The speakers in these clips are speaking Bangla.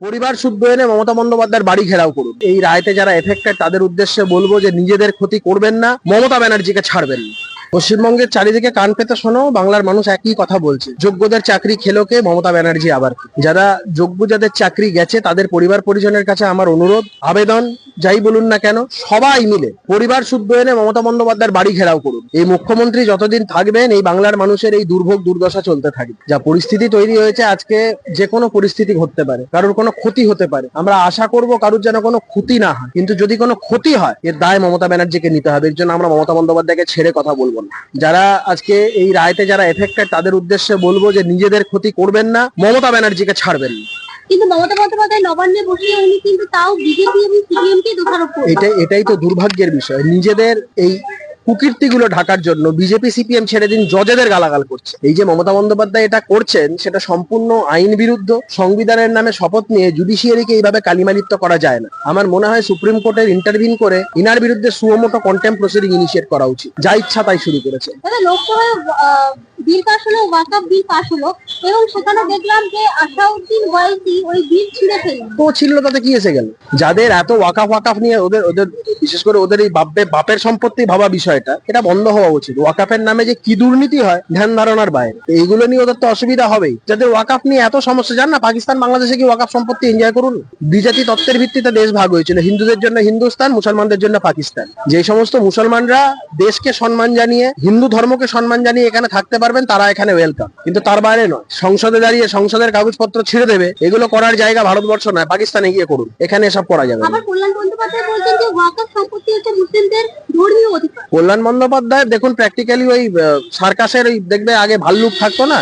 পরিবার শুদ্ধ এনে মমতা বন্দ্যোপাধ্যায়ের বাড়ি ঘেরাও করুন এই রায়তে যারা এফেক্টেড তাদের উদ্দেশ্যে বলব যে, নিজেদের ক্ষতি করবেন না, মমতা ব্যানার্জিকে ছাড়বেন না। পশ্চিমবঙ্গের চারিদিকে কান পেতে শোনো, বাংলার মানুষ একই কথা বলছে। যোগ্যদের চাকরি খেলোকে মমতা ব্যানার্জি আবার যারা যোগ্য যাদের চাকরি গেছে, তাদের পরিবার পরিজনের কাছে আমার অনুরোধ, আবেদন, যাই বলুন না কেন, সবাই মিলে পরিবার শুদ্ধ এনে মমতা বন্দ্যোপাধ্যায়ের বাড়ি ঘেরাও করুন। এই মুখ্যমন্ত্রী যতদিন থাকবেন, এই বাংলার মানুষের এই দুর্ভোগ দুর্দশা চলতে থাকবে। যা পরিস্থিতি তৈরি হয়েছে আজকে, যে কোনো পরিস্থিতি ঘটতে পারে। কারোর কোনো ক্ষতি হতে পারে। আমরা আশা করব কারোর যেন কোনো ক্ষতি না হয়। কিন্তু যদি কোনো ক্ষতি হয়, এর দায় মমতা ব্যানার্জিকে নিতে হবে। এর জন্য আমরা মমতা বন্দ্যোপাধ্যায়কে ছেড়ে কথা বলব না যারা আজকে এই রায়তে যারা এফেক্টেড তাদের উদ্দেশ্যে বলব যে নিজেদের ক্ষতি করবেন না মমতা ব্যানার্জিকে ছাড়বেন না। কিন্তু মমতা বন্দ্যোপাধ্যায় নবান্নে বসে উনি কিন্তু তাও বিজেপি এবং সিপিএম কে দোষারোপ এটাই এটাই তো দুর্ভাগ্যের বিষয়। নিজেদের এই কুকীর্তিগুলো ঢাকার জন্য বিজেপি, সিপিএম ছেড়ে দিন জজেদের গালাগাল করছে। এই যে মমতা বন্দ্যোপাধ্যায় এটা করছেন, সেটা সম্পূর্ণ আইন বিরুদ্ধ, সংবিধানের নামে শপথ নিয়ে জুডিশিয়ারিকে এইভাবে কালিমালিপ্ত করা যায় না। আমার মনে হয় সুপ্রিম কোর্টের ইন্টারভিন করে ইনার বিরুদ্ধে সুমোটো কন্টেম্প প্রসিডিং ইনিশিয়েট করা উচিত। যা ইচ্ছা তাই শুরু করেছে। বিল পাস হলো ওয়াকাফ বিল পাস হলো, এবং সেখানে দেখলাম যে আসাউদ্দিন ওয়াইসি ওই বিল ছিঁড়ে ফেললেন তো ছিল তাতে কি এসে গেল? যাদের এত ওয়াকাফ ওয়াকাফ নিয়ে ওদের ওদের, বিশেষ করে ওদের এই বাপে, বাপের সম্পত্তি ভাবা বিষয়টা, এটা বন্ধ হওয়া উচিত। ওয়াকাফের নামে যে কি দুর্নীতি হয়, ধ্যান ধারণার বাইরে। এইগুলো নিয়ে ওদের তো অসুবিধা হবেই। যাদের ওয়াকাফ নিয়ে এত সমস্যা, জান না, পাকিস্তান, বাংলাদেশে কি ওয়াকাফ সম্পত্তি এনজয় করুন? দ্বিজাতি তত্ত্বের ভিত্তিতে দেশ ভাগ হয়েছিল। হিন্দুদের জন্য হিন্দুস্তান, মুসলমানদের জন্য পাকিস্তান। যে সমস্ত মুসলমানরা দেশকে সম্মান জানিয়ে, হিন্দু ধর্মকে সম্মান জানিয়ে এখানে থাকতে পারবেন তারা এখানে ওয়েলকাম কিন্তু তার বাইরে নয়। সংসদে দাঁড়িয়ে সংসদের কাগজপত্র ছিঁড়ে দেবে এগুলো করার জায়গা ভারতবর্ষ নয় পাকিস্তানে গিয়ে করুন। এখানে এসব করা যাবে কল্যাণ বন্দ্যোপাধ্যায় দেখুন প্র্যাকটিক্যালি ওই সার্কাসের ওই দেখবে আগে ভাল্লুক থাকতো না?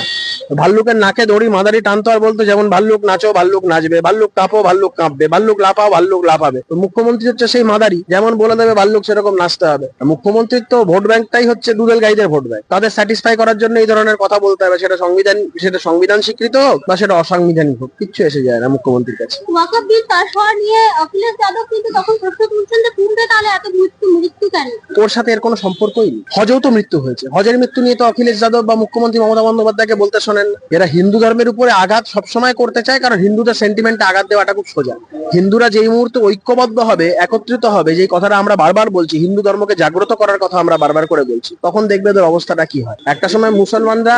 ভাল্লুকের নাকে দড়ি মাদারি টানতো আর বলতো যেমন ভাল্লুক নাচো ভাল্লুক নাচবে ভাল্লুক কাঁপো ভাল্লুক কাঁপবে ভাল্লুক লাফাও ভাল্লুক লাফাবে। তো মুখ্যমন্ত্রী হচ্ছে সেই মাদারি যেমন বলে দেবে ভাল্লুক সেরকম নাচতে হবে। মুখ্যমন্ত্রীর তো ভোট ব্যাংকটাই হচ্ছে দুধেল গাইদের ভোট ব্যাংক। তাদের স্যাটিসফাই করার জন্য এই ধরনের কথা বলতে হবে সেটা সংবিধান সেটা সংবিধান স্বীকৃত হোক বা সেটা অসাংবিধানিক হোক কিচ্ছু এসে যায় না মুখ্যমন্ত্রীর কাছে। ওয়াকাফ বিল পাস হওয়া নিয়ে অখিলেশ যাদব কিন্তু তখন প্রশ্ন তুলছেন যে তাহলে এত মৃত্যু মৃত্যু কেন? তোর সাথে এর কোনো সম্পর্কই নেই। হজেও তো মৃত্যু হয়েছে। হজের মৃত্যু নিয়ে তো অখিলেশ যাদব বা মুখ্যমন্ত্রী মমতা বন্দ্যোপাধ্যায়কে বলতে শোনেন না। এরা হিন্দু ধর্মের উপরে আঘাত সবসময় করতে চায়, কারণ হিন্দুদের সেন্টিমেন্টে আঘাত দেওয়াটা খুব সোজা। হিন্দুরা যেই মুহূর্তে ঐক্যবদ্ধ হবে, একত্রিত হবে, যেই কথাটা আমরা বারবার বলছি, হিন্দু ধর্মকে জাগ্রত করার কথা আমরা বারবার করে বলছি, তখন দেখবে ওদের অবস্থাটা কি হয়। একটা সময় মুসলমানরা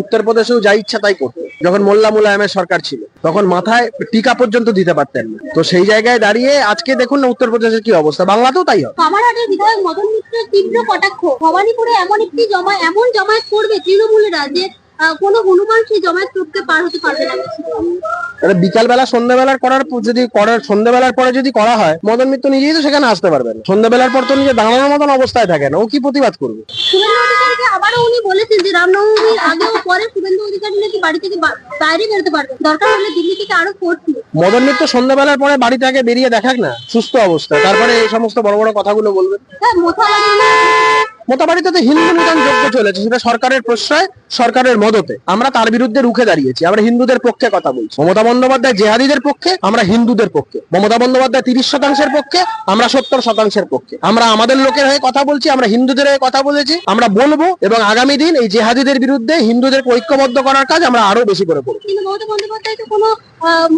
উত্তরপ্রদেশেও যা ইচ্ছা তাই করতো। যখন মোল্লা মুলায়মের সরকার ছিল, তখন মাথায় টিকা পর্যন্ত দিতে পারতেন না। তো সেই জায়গায় দাঁড়িয়ে আজকে দেখুন না উত্তরপ্রদেশের কি অবস্থা। বাংলাতেও তাই হবে কামারহাটের বিধায়ক মদন মিত্রের তীব্র কটাক্ষ। ভবানীপুরে এমন একটি জমা এমন জমায়েত করবে তৃণমূলেরা যে কোনো হনুমান সেই জমায়েত টপকে পার হতে পারবে না। তাহলে বিকালবেলা সন্ধ্যাবেলার করার যদি করার সন্ধ্যাবেলার পরে যদি করা হয় মদন মিত্র নিজেই তো সেখানে আসতে পারবে না। সন্ধ্যাবেলার পর তো নিজে দাঁড়ানোর মতন অবস্থায় থাকে না। ও কি প্রতিবাদ করবে? আবারও উনি বলেছেন যে রামনবমীর আগে ও পরে শুভেন্দু অধিকারী নাকি বাড়ি থেকে বাইরে বেরোতে পারবে। দরকার হলে দিল্লি থেকে আরও ফোর্স মদন মিত্র সন্ধ্যাবেলার পরে বাড়িতে আগে বেরিয়ে দেখাক না। সুস্থ অবস্থায় তারপরে এই সমস্ত বড় বড় কথাগুলো বলবে। হ্যাঁ মোথাবাড়ি মোটামুটি হিন্দু নিধন যোগ্য চলেছে, সেটা সরকারের প্রশ্রয়, সরকারের মদতে। আমরা তার বিরুদ্ধে রুখে দাঁড়িয়েছি, আমরা হিন্দুদের পক্ষে কথা বলছি। মমতা বন্দ্যোপাধ্যায় জেহাদিদের পক্ষে, আমরা হিন্দুদের পক্ষে। মমতা বন্দ্যোপাধ্যায় তিরিশ শতাংশের পক্ষে, আমরা সত্তর শতাংশের পক্ষে। আমরা আমাদের লোকের হয়ে কথা বলছি, আমরা হিন্দুদের হয়ে কথা বলেছি, আমরা বলব এবং আগামী দিন এই জেহাদিদের বিরুদ্ধে হিন্দুদের ঐক্যবদ্ধ করার কাজ আমরা আরও বেশি করে করব। মমতা বন্দ্যোপাধ্যায় তো কোনো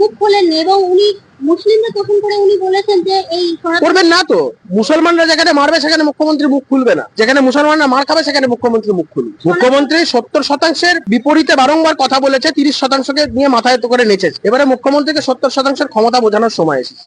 মুখ খোলেননি এবং উনি মুসলিমদের তখন করে উনি বলেছেন যে এই করবেন না তো। মুসলমানরা যেখানে মারবে সেখানে মুখ্যমন্ত্রী মুখ খুলবে না। যেখানে মুসলমানরা মার খাবে সেখানে মুখ্যমন্ত্রী মুখ খুলবে। মুখ্যমন্ত্রী সত্তর শতাংশের বিপরীতে বারংবার কথা বলেছে তিরিশ শতাংশকে নিয়ে মাথায় করে নেচেছে। এবারে মুখ্যমন্ত্রীকে সত্তর শতাংশের ক্ষমতা বোঝানোর সময় এসেছে।